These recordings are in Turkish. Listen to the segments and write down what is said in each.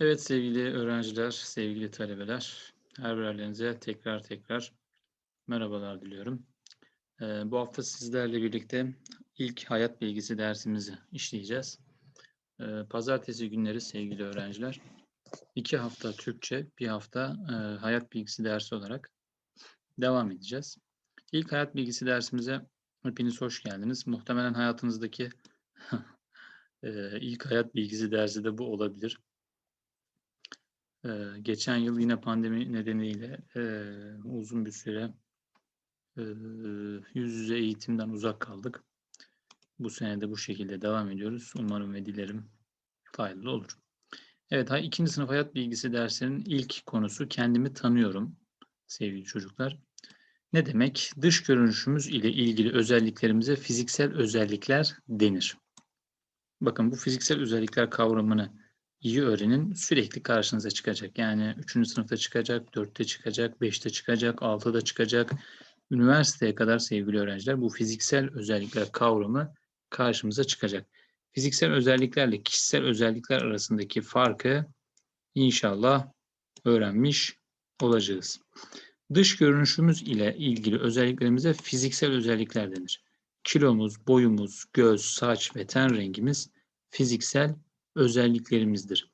Evet sevgili öğrenciler, sevgili talebeler, her birerlerinize tekrar tekrar merhabalar diliyorum. Ee, bu hafta sizlerle birlikte ilk hayat bilgisi dersimizi işleyeceğiz. Ee, pazartesi günleri sevgili öğrenciler, iki hafta Türkçe, bir hafta e, hayat bilgisi dersi olarak devam edeceğiz. İlk hayat bilgisi dersimize hepiniz hoş geldiniz. Muhtemelen hayatınızdaki e, ilk hayat bilgisi dersi de bu olabilir. Ee, geçen yıl yine pandemi nedeniyle e, uzun bir süre e, yüz yüze eğitimden uzak kaldık. Bu sene de bu şekilde devam ediyoruz. Umarım ve dilerim faydalı olur. Evet, ikinci sınıf hayat bilgisi dersinin ilk konusu kendimi tanıyorum sevgili çocuklar. Ne demek? Dış görünüşümüz ile ilgili özelliklerimize fiziksel özellikler denir. Bakın bu fiziksel özellikler kavramını iyi öğrenin sürekli karşınıza çıkacak. Yani 3. sınıfta çıkacak, 4'te çıkacak, 5'te çıkacak, 6'da çıkacak. Üniversiteye kadar sevgili öğrenciler bu fiziksel özellikler kavramı karşımıza çıkacak. Fiziksel özelliklerle kişisel özellikler arasındaki farkı inşallah öğrenmiş olacağız. Dış görünüşümüz ile ilgili özelliklerimize fiziksel özellikler denir. Kilomuz, boyumuz, göz, saç ve ten rengimiz fiziksel özelliklerimizdir.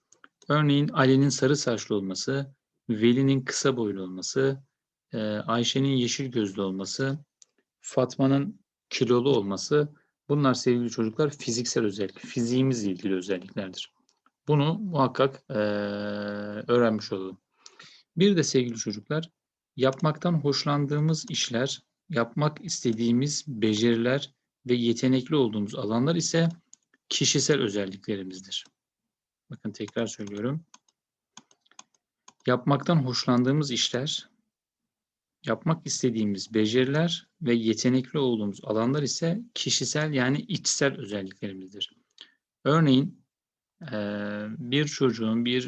Örneğin Ali'nin sarı saçlı olması, Veli'nin kısa boylu olması, e, Ayşe'nin yeşil gözlü olması, Fatma'nın kilolu olması bunlar sevgili çocuklar fiziksel özellik, fiziğimizle ilgili özelliklerdir. Bunu muhakkak e, öğrenmiş olalım. Bir de sevgili çocuklar yapmaktan hoşlandığımız işler, yapmak istediğimiz beceriler ve yetenekli olduğumuz alanlar ise kişisel özelliklerimizdir. Bakın tekrar söylüyorum. Yapmaktan hoşlandığımız işler, yapmak istediğimiz beceriler ve yetenekli olduğumuz alanlar ise kişisel yani içsel özelliklerimizdir. Örneğin bir çocuğun, bir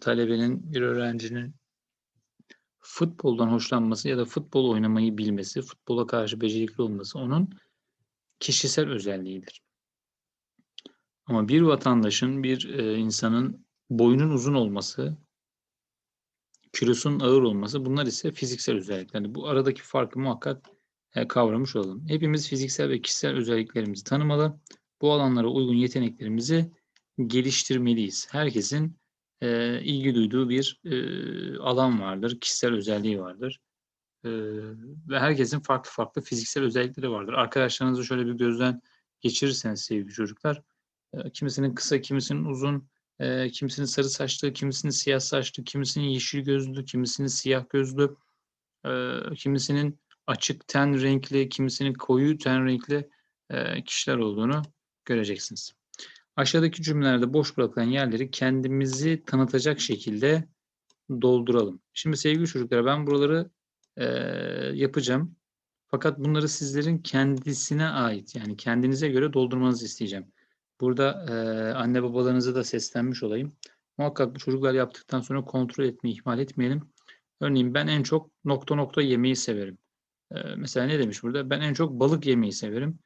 talebenin, bir öğrencinin futboldan hoşlanması ya da futbol oynamayı bilmesi, futbola karşı becerikli olması onun kişisel özelliğidir. Ama bir vatandaşın, bir e, insanın boyunun uzun olması, kilosunun ağır olması bunlar ise fiziksel özellikler. Yani bu aradaki farkı muhakkak e, kavramış olalım. Hepimiz fiziksel ve kişisel özelliklerimizi tanımalı. Bu alanlara uygun yeteneklerimizi geliştirmeliyiz. Herkesin e, ilgi duyduğu bir e, alan vardır, kişisel özelliği vardır. E, ve herkesin farklı farklı fiziksel özellikleri vardır. Arkadaşlarınızı şöyle bir gözden geçirirseniz sevgili çocuklar, kimisinin kısa, kimisinin uzun, kimisinin sarı saçlı, kimisinin siyah saçlı, kimisinin yeşil gözlü, kimisinin siyah gözlü, kimisinin açık ten renkli, kimisinin koyu ten renkli kişiler olduğunu göreceksiniz. Aşağıdaki cümlelerde boş bırakılan yerleri kendimizi tanıtacak şekilde dolduralım. Şimdi sevgili çocuklar ben buraları e, yapacağım. Fakat bunları sizlerin kendisine ait yani kendinize göre doldurmanızı isteyeceğim. Burada e, anne babalarınıza da seslenmiş olayım. Muhakkak bu çocuklar yaptıktan sonra kontrol etmeyi ihmal etmeyelim. Örneğin ben en çok nokta nokta yemeği severim. E, mesela ne demiş burada? Ben en çok balık yemeyi severim.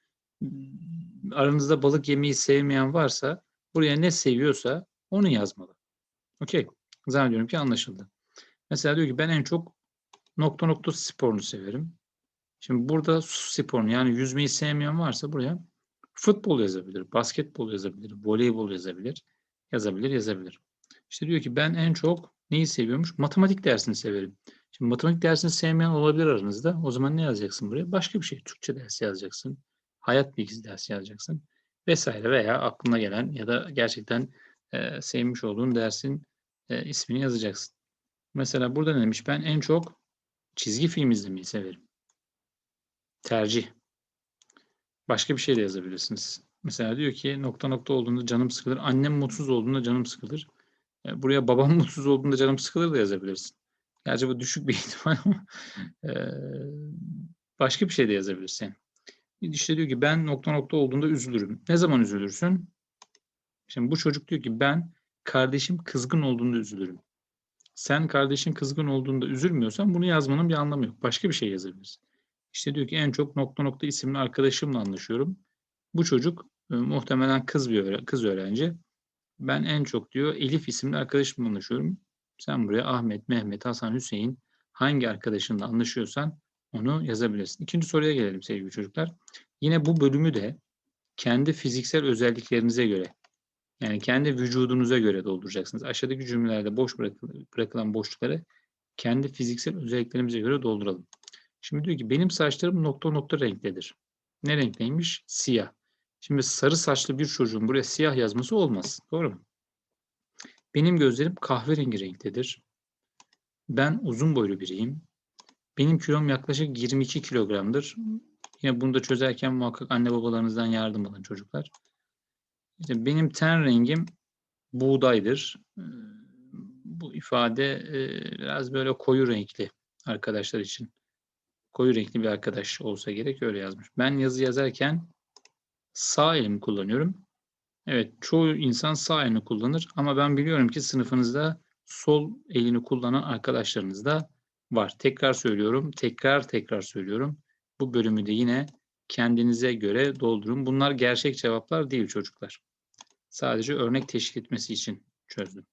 Aranızda balık yemeyi sevmeyen varsa buraya ne seviyorsa onu yazmalı. Okey. Zannediyorum ki anlaşıldı. Mesela diyor ki ben en çok nokta nokta sporunu severim. Şimdi burada su sporunu yani yüzmeyi sevmeyen varsa buraya Futbol yazabilir, basketbol yazabilir, voleybol yazabilir, yazabilir, yazabilir. İşte diyor ki ben en çok neyi seviyormuş? Matematik dersini severim. Şimdi matematik dersini sevmeyen olabilir aranızda. O zaman ne yazacaksın buraya? Başka bir şey. Türkçe dersi yazacaksın. Hayat bilgisi dersi yazacaksın. Vesaire veya aklına gelen ya da gerçekten e, sevmiş olduğun dersin e, ismini yazacaksın. Mesela burada ne demiş? Ben en çok çizgi film izlemeyi severim. Tercih. Başka bir şey de yazabilirsiniz. Mesela diyor ki nokta nokta olduğunda canım sıkılır. Annem mutsuz olduğunda canım sıkılır. E, buraya babam mutsuz olduğunda canım sıkılır da yazabilirsin. Gerçi bu düşük bir ihtimal ama e, başka bir şey de yazabilirsin. İşte diyor ki ben nokta nokta olduğunda üzülürüm. Ne zaman üzülürsün? Şimdi bu çocuk diyor ki ben kardeşim kızgın olduğunda üzülürüm. Sen kardeşin kızgın olduğunda üzülmüyorsan bunu yazmanın bir anlamı yok. Başka bir şey yazabilirsin. İşte diyor ki en çok nokta nokta isimli arkadaşımla anlaşıyorum. Bu çocuk e, muhtemelen kız bir öğren kız öğrenci. Ben en çok diyor Elif isimli arkadaşımla anlaşıyorum. Sen buraya Ahmet, Mehmet, Hasan, Hüseyin hangi arkadaşınla anlaşıyorsan onu yazabilirsin. İkinci soruya gelelim sevgili çocuklar. Yine bu bölümü de kendi fiziksel özelliklerinize göre yani kendi vücudunuza göre dolduracaksınız. Aşağıdaki cümlelerde boş bırakı- bırakılan boşlukları kendi fiziksel özelliklerimize göre dolduralım. Şimdi diyor ki benim saçlarım nokta nokta renktedir. Ne renkteymiş? Siyah. Şimdi sarı saçlı bir çocuğun buraya siyah yazması olmaz. Doğru mu? Benim gözlerim kahverengi renktedir. Ben uzun boylu biriyim. Benim kilom yaklaşık 22 kilogramdır. Yine bunu da çözerken muhakkak anne babalarınızdan yardım alın çocuklar. İşte benim ten rengim buğdaydır. Ee, Bu ifade e, biraz böyle koyu renkli arkadaşlar için. Koyu renkli bir arkadaş olsa gerek öyle yazmış. Ben yazı yazarken sağ elimi kullanıyorum. Evet, çoğu insan sağ elini kullanır ama ben biliyorum ki sınıfınızda sol elini kullanan arkadaşlarınız da var. Tekrar söylüyorum, tekrar tekrar söylüyorum. Bu bölümü de yine kendinize göre doldurun. Bunlar gerçek cevaplar değil çocuklar. Sadece örnek teşkil etmesi için çözdüm.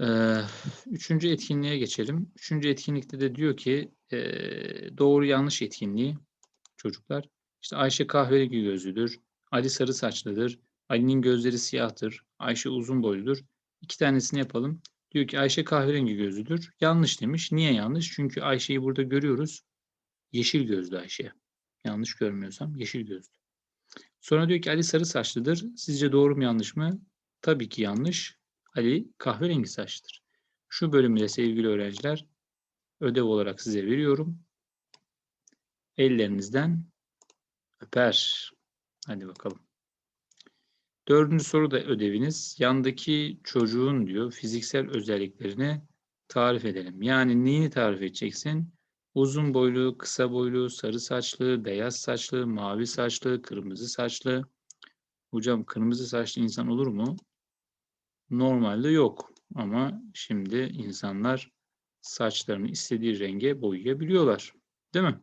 Ee, üçüncü etkinliğe geçelim. Üçüncü etkinlikte de diyor ki ee, doğru yanlış etkinliği çocuklar. İşte Ayşe kahverengi gözlüdür. Ali sarı saçlıdır. Ali'nin gözleri siyahtır. Ayşe uzun boyludur. İki tanesini yapalım. Diyor ki Ayşe kahverengi gözlüdür. Yanlış demiş. Niye yanlış? Çünkü Ayşe'yi burada görüyoruz. Yeşil gözlü Ayşe. Yanlış görmüyorsam yeşil gözlü. Sonra diyor ki Ali sarı saçlıdır. Sizce doğru mu yanlış mı? Tabii ki yanlış. Ali kahverengi saçlıdır. Şu bölümü sevgili öğrenciler ödev olarak size veriyorum. Ellerinizden öper. Hadi bakalım. Dördüncü soru da ödeviniz. Yandaki çocuğun diyor fiziksel özelliklerini tarif edelim. Yani neyini tarif edeceksin? Uzun boylu, kısa boylu, sarı saçlı, beyaz saçlı, mavi saçlı, kırmızı saçlı. Hocam kırmızı saçlı insan olur mu? Normalde yok. Ama şimdi insanlar saçlarını istediği renge boyayabiliyorlar. Değil mi?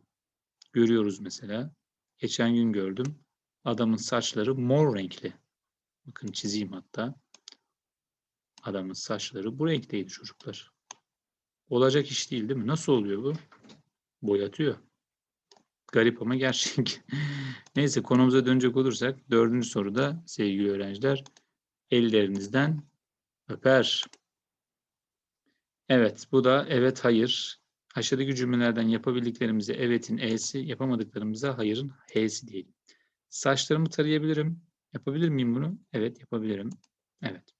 Görüyoruz mesela. Geçen gün gördüm. Adamın saçları mor renkli. Bakın çizeyim hatta. Adamın saçları bu renkteydi çocuklar. Olacak iş değil değil mi? Nasıl oluyor bu? Boyatıyor. Garip ama gerçek. Neyse konumuza dönecek olursak dördüncü soruda sevgili öğrenciler ellerinizden öper. Evet bu da evet hayır. Aşağıdaki cümlelerden yapabildiklerimize evetin e'si, yapamadıklarımıza hayırın h'si diyelim. Saçlarımı tarayabilirim. Yapabilir miyim bunu? Evet yapabilirim. Evet.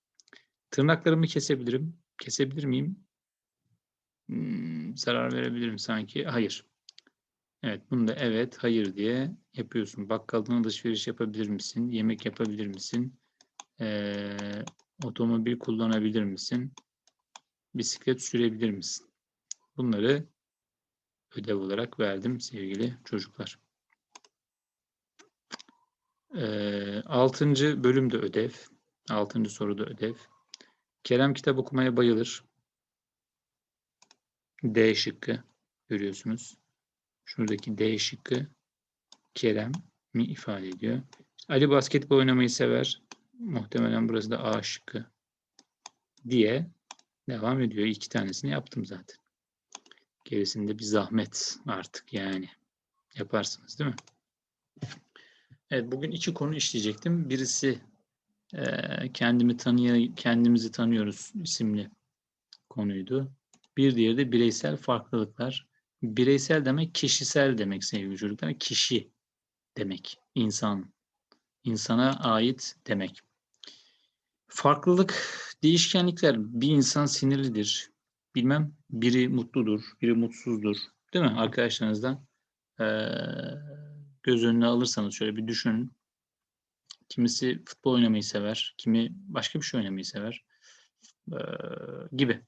Tırnaklarımı kesebilirim. Kesebilir miyim? Hmm, zarar verebilirim sanki. Hayır. Evet bunu da evet hayır diye yapıyorsun. Bakkaldan alışveriş yapabilir misin? Yemek yapabilir misin? Ee, otomobil kullanabilir misin? Bisiklet sürebilir misin? Bunları ödev olarak verdim sevgili çocuklar. Ee, altıncı bölüm de ödev. Altıncı soru da ödev. Kerem kitap okumaya bayılır. D şıkkı görüyorsunuz. Şuradaki D şıkkı Kerem mi ifade ediyor. Ali basketbol oynamayı sever. Muhtemelen burası da A şıkkı diye devam ediyor. İki tanesini yaptım zaten. Gerisinde bir zahmet artık yani. Yaparsınız değil mi? Evet bugün iki konu işleyecektim. Birisi eee, kendimi tanıya kendimizi tanıyoruz isimli konuydu. Bir diğeri de bireysel farklılıklar. Bireysel demek kişisel demek sevgili çocuklar. Kişi demek. insan. İnsana ait demek. Farklılık, değişkenlikler. Bir insan sinirlidir. Bilmem biri mutludur, biri mutsuzdur. Değil mi arkadaşlarınızdan? eee, göz önüne alırsanız şöyle bir düşünün. Kimisi futbol oynamayı sever, kimi başka bir şey oynamayı sever eee, gibi.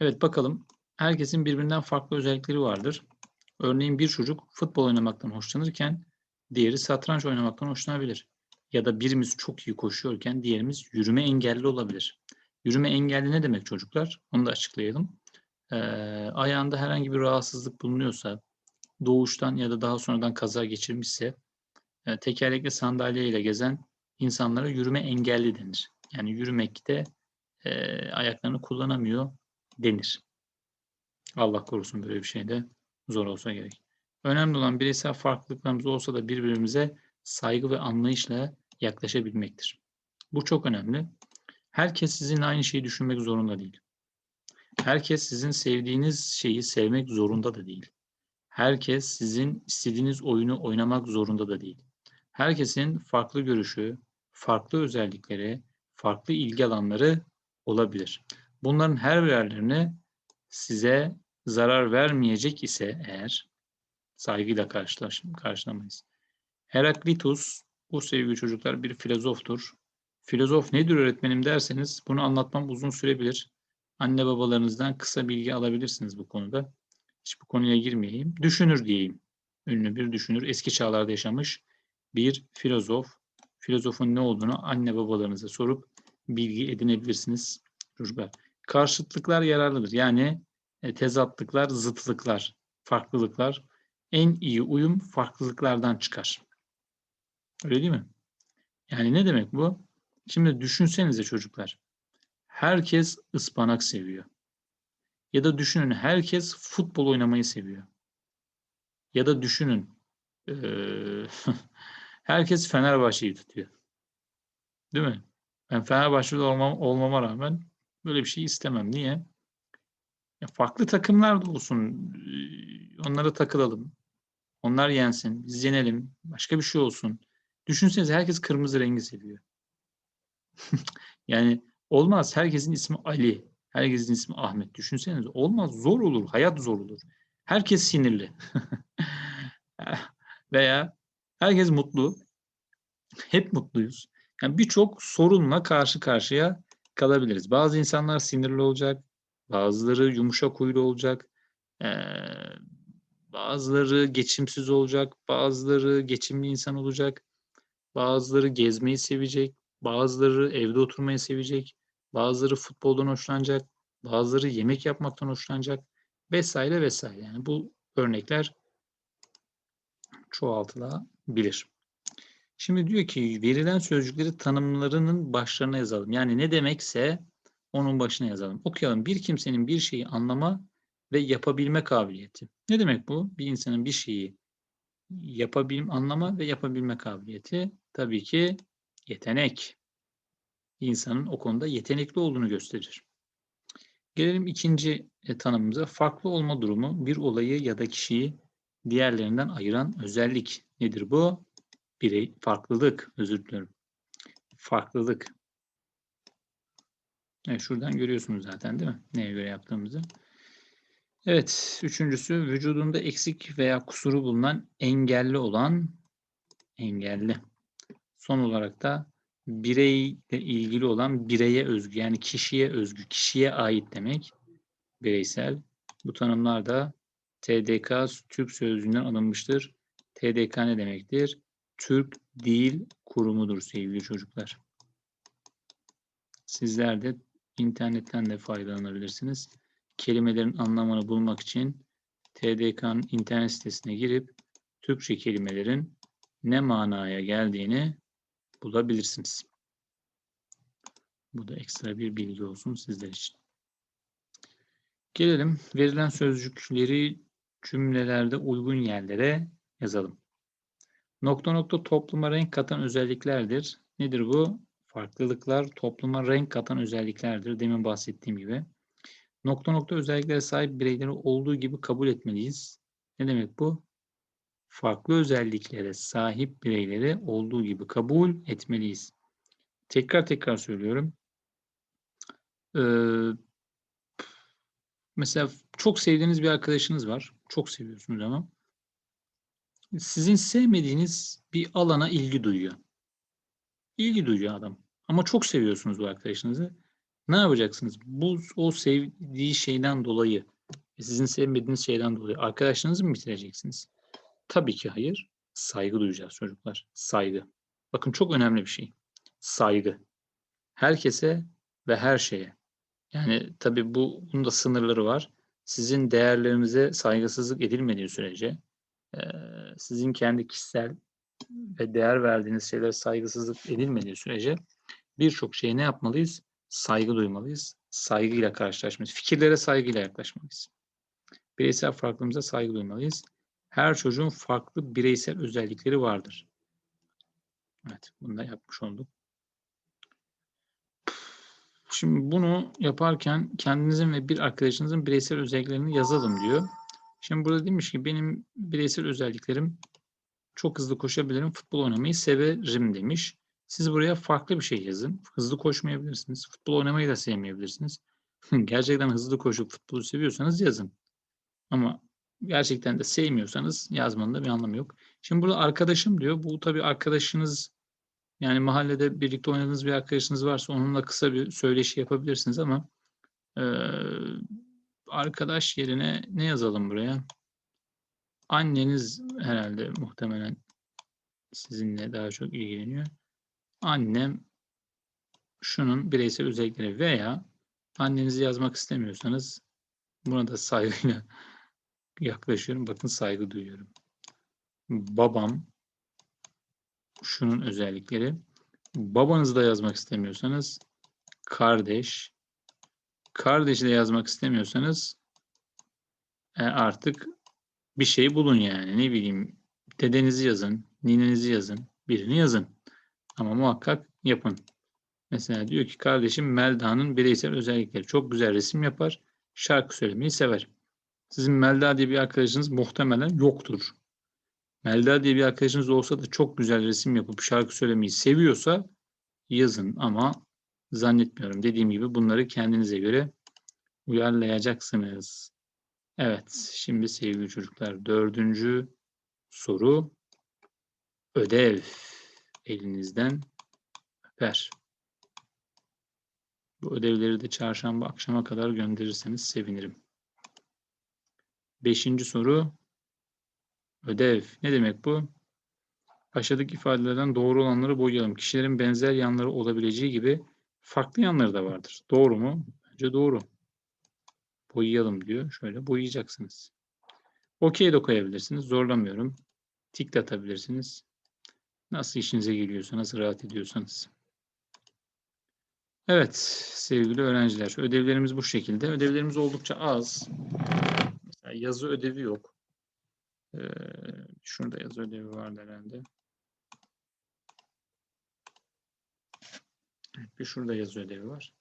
Evet bakalım. Herkesin birbirinden farklı özellikleri vardır. Örneğin bir çocuk futbol oynamaktan hoşlanırken diğeri satranç oynamaktan hoşlanabilir. Ya da birimiz çok iyi koşuyorken diğerimiz yürüme engelli olabilir. Yürüme engelli ne demek çocuklar? Onu da açıklayalım. Ee, ayağında herhangi bir rahatsızlık bulunuyorsa, doğuştan ya da daha sonradan kaza geçirmişse, e, tekerlekli sandalyeyle gezen insanlara yürüme engelli denir. Yani yürümekte e, ayaklarını kullanamıyor denir. Allah korusun böyle bir şey de zor olsa gerek. Önemli olan bireysel farklılıklarımız olsa da birbirimize saygı ve anlayışla yaklaşabilmektir. Bu çok önemli. Herkes sizinle aynı şeyi düşünmek zorunda değil. Herkes sizin sevdiğiniz şeyi sevmek zorunda da değil. Herkes sizin istediğiniz oyunu oynamak zorunda da değil. Herkesin farklı görüşü, farklı özellikleri, farklı ilgi alanları olabilir. Bunların her birerlerini size zarar vermeyecek ise eğer saygıyla karşılamayız. Heraklitus, bu sevgili çocuklar bir filozoftur. Filozof nedir öğretmenim derseniz bunu anlatmam uzun sürebilir. Anne babalarınızdan kısa bilgi alabilirsiniz bu konuda. Hiç bu konuya girmeyeyim. Düşünür diyeyim. Ünlü bir düşünür. Eski çağlarda yaşamış bir filozof. Filozofun ne olduğunu anne babalarınıza sorup bilgi edinebilirsiniz çocuklar. Karşıtlıklar yararlıdır. Yani e, tezatlıklar, zıtlıklar, farklılıklar. En iyi uyum farklılıklardan çıkar. Öyle değil mi? Yani ne demek bu? Şimdi düşünsenize çocuklar. Herkes ıspanak seviyor. Ya da düşünün herkes futbol oynamayı seviyor. Ya da düşünün ee, herkes Fenerbahçe'yi tutuyor. Değil mi? Ben Fenerbahçe'de olmam, olmama rağmen böyle bir şey istemem. Niye? Ya farklı takımlar da olsun. Onlara takılalım. Onlar yensin. Biz yenelim. Başka bir şey olsun. Düşünsenize herkes kırmızı rengi seviyor. yani olmaz. Herkesin ismi Ali. Herkesin ismi Ahmet. Düşünsenize. Olmaz. Zor olur. Hayat zor olur. Herkes sinirli. Veya herkes mutlu. Hep mutluyuz. Yani birçok sorunla karşı karşıya kalabiliriz. Bazı insanlar sinirli olacak. Bazıları yumuşak huylu olacak. Ee, bazıları geçimsiz olacak. Bazıları geçimli insan olacak. Bazıları gezmeyi sevecek. Bazıları evde oturmayı sevecek. Bazıları futboldan hoşlanacak. Bazıları yemek yapmaktan hoşlanacak. Vesaire vesaire. Yani bu örnekler çoğaltılabilir. Şimdi diyor ki verilen sözcükleri tanımlarının başlarına yazalım. Yani ne demekse onun başına yazalım. Okuyalım. Bir kimsenin bir şeyi anlama ve yapabilme kabiliyeti. Ne demek bu? Bir insanın bir şeyi yapabilme, anlama ve yapabilme kabiliyeti tabii ki yetenek. İnsanın o konuda yetenekli olduğunu gösterir. Gelelim ikinci e, tanımımıza. Farklı olma durumu bir olayı ya da kişiyi diğerlerinden ayıran özellik. Nedir bu? Birey, farklılık, özür diliyorum. Farklılık. Evet, şuradan görüyorsunuz zaten değil mi? Neye göre yaptığımızı. Evet, üçüncüsü vücudunda eksik veya kusuru bulunan engelli olan engelli. Son olarak da bireyle ilgili olan bireye özgü yani kişiye özgü, kişiye ait demek. Bireysel. Bu tanımlar da TDK Türk sözlüğünden alınmıştır. TDK ne demektir? Türk Dil Kurumudur sevgili çocuklar. Sizler de internetten de faydalanabilirsiniz. Kelimelerin anlamını bulmak için TDK'nın internet sitesine girip Türkçe kelimelerin ne manaya geldiğini bulabilirsiniz. Bu da ekstra bir bilgi olsun sizler için. Gelelim verilen sözcükleri cümlelerde uygun yerlere yazalım. Nokta nokta topluma renk katan özelliklerdir. Nedir bu? Farklılıklar topluma renk katan özelliklerdir. Demin bahsettiğim gibi. Nokta nokta özelliklere sahip bireyleri olduğu gibi kabul etmeliyiz. Ne demek bu? Farklı özelliklere sahip bireyleri olduğu gibi kabul etmeliyiz. Tekrar tekrar söylüyorum. Ee, mesela çok sevdiğiniz bir arkadaşınız var. Çok seviyorsunuz ama sizin sevmediğiniz bir alana ilgi duyuyor. İlgi duyuyor adam. Ama çok seviyorsunuz bu arkadaşınızı. Ne yapacaksınız? Bu o sevdiği şeyden dolayı, sizin sevmediğiniz şeyden dolayı arkadaşınızı mı bitireceksiniz? Tabii ki hayır. Saygı duyacağız çocuklar. Saygı. Bakın çok önemli bir şey. Saygı. Herkese ve her şeye. Yani tabii bu bunun da sınırları var. Sizin değerlerinize saygısızlık edilmediği sürece sizin kendi kişisel ve değer verdiğiniz şeylere saygısızlık edilmediği sürece birçok şeye ne yapmalıyız? Saygı duymalıyız. Saygıyla karşılaşmalıyız. Fikirlere saygıyla yaklaşmalıyız. Bireysel farklılığımıza saygı duymalıyız. Her çocuğun farklı bireysel özellikleri vardır. Evet, bunu da yapmış olduk. Şimdi bunu yaparken kendinizin ve bir arkadaşınızın bireysel özelliklerini yazalım diyor. Şimdi burada demiş ki benim bireysel özelliklerim çok hızlı koşabilirim, futbol oynamayı severim demiş. Siz buraya farklı bir şey yazın. Hızlı koşmayabilirsiniz. Futbol oynamayı da sevmeyebilirsiniz. Gerçekten hızlı koşup futbolu seviyorsanız yazın. Ama gerçekten de sevmiyorsanız yazmanın da bir anlamı yok. Şimdi burada arkadaşım diyor. Bu tabii arkadaşınız yani mahallede birlikte oynadığınız bir arkadaşınız varsa onunla kısa bir söyleşi yapabilirsiniz ama e, arkadaş yerine ne yazalım buraya? Anneniz herhalde muhtemelen sizinle daha çok ilgileniyor. Annem şunun bireysel özellikleri veya annenizi yazmak istemiyorsanız buna da saygıyla yaklaşıyorum. Bakın saygı duyuyorum. Babam şunun özellikleri. Babanızı da yazmak istemiyorsanız kardeş. Kardeşi de yazmak istemiyorsanız e, artık bir şey bulun yani. Ne bileyim dedenizi yazın, ninenizi yazın, birini yazın. Ama muhakkak yapın. Mesela diyor ki kardeşim Melda'nın bireysel özellikleri. Çok güzel resim yapar, şarkı söylemeyi sever. Sizin Melda diye bir arkadaşınız muhtemelen yoktur. Melda diye bir arkadaşınız olsa da çok güzel resim yapıp şarkı söylemeyi seviyorsa yazın ama zannetmiyorum. Dediğim gibi bunları kendinize göre uyarlayacaksınız. Evet, şimdi sevgili çocuklar dördüncü soru ödev elinizden öper. Bu ödevleri de çarşamba akşama kadar gönderirseniz sevinirim. Beşinci soru ödev. Ne demek bu? Aşağıdaki ifadelerden doğru olanları boyayalım. Kişilerin benzer yanları olabileceği gibi farklı yanları da vardır. Doğru mu? Bence doğru. Boyayalım diyor. Şöyle boyayacaksınız. Okey de koyabilirsiniz. Zorlamıyorum. Tik de atabilirsiniz. Nasıl işinize geliyorsa, nasıl rahat ediyorsanız. Evet sevgili öğrenciler. Ödevlerimiz bu şekilde. Ödevlerimiz oldukça az. Mesela yazı ödevi yok. Ee, şurada yazı ödevi vardı herhalde. Bir şurada yazı ödevi var.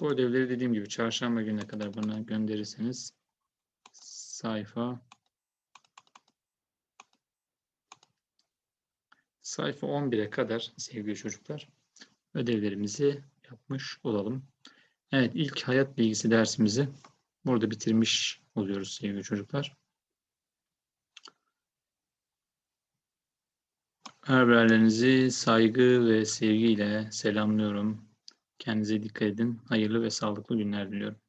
Bu ödevleri dediğim gibi çarşamba gününe kadar bana gönderirseniz sayfa sayfa 11'e kadar sevgili çocuklar ödevlerimizi yapmış olalım. Evet ilk hayat bilgisi dersimizi burada bitirmiş oluyoruz sevgili çocuklar. Her birerlerinizi saygı ve sevgiyle selamlıyorum. Kendinize dikkat edin. Hayırlı ve sağlıklı günler diliyorum.